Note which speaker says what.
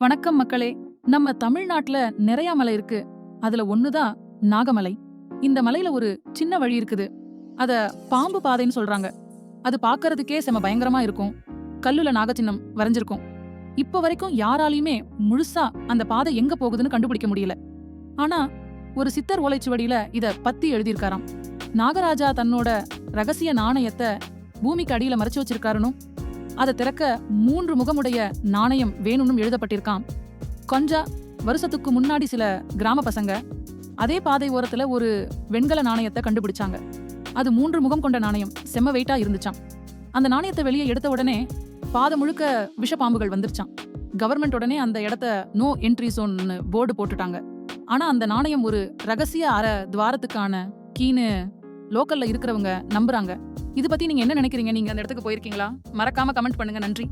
Speaker 1: வணக்கம் மக்களே. நம்ம தமிழ்நாட்டுல நிறைய மலை இருக்கு. அதுல ஒண்ணுதான் நாகமலை. இந்த மலையில ஒரு சின்ன வழி இருக்குது. அத பாம்பு பாதைன்னு சொல்றாங்க. அது பார்க்கறதுக்கே செம பயங்கரமா இருக்கும். கல்லுல நாகச்சின்னம் வரைஞ்சிருக்கும். இப்ப வரைக்கும் யாராலையுமே முழுசா அந்த பாதை எங்க போகுதுன்னு கண்டுபிடிக்க முடியல. ஆனா ஒரு சித்தர் ஓலைச்சுவடியில இத பத்தி எழுதியிருக்காராம். நாகராஜா தன்னோட ரகசிய நாணயத்தை பூமிக்கு அடியில மறைச்சு வச்சிருக்காருன்னு அதை திறக்க மூன்று முகமுடைய நாணயம் வேணும்னு எழுதப்பட்டிருக்காம். கொஞ்சா வருஷத்துக்கு முன்னாடி சில கிராம பசங்க அதே பாதை ஓரத்துல ஒரு வெண்கல நாணயத்தை கண்டுபிடிச்சாங்க. அது மூன்று முகம் கொண்ட நாணயம் செம்ம வெயிட்டா இருந்துச்சாம். அந்த நாணயத்தை வெளியே எடுத்த உடனே பாதை முழுக்க விஷப்பாம்புகள் வந்துருச்சான் கவர்மெண்ட் உடனே அந்த இடத்த நோ என்ட்ரி சோன்னு போர்டு போட்டுட்டாங்க. ஆனா அந்த நாணயம் ஒரு ரகசிய அற துவாரத்துக்கான கீனு லோக்கல்ல இருக்கிறவங்க நம்புறாங்க. இது பத்தி நீங்க என்ன நினைக்கிறீங்க? நீங்க அந்த இடத்துக்கு போயிருக்கீங்களா? மறக்காம கமெண்ட் பண்ணுங்க. நன்றி.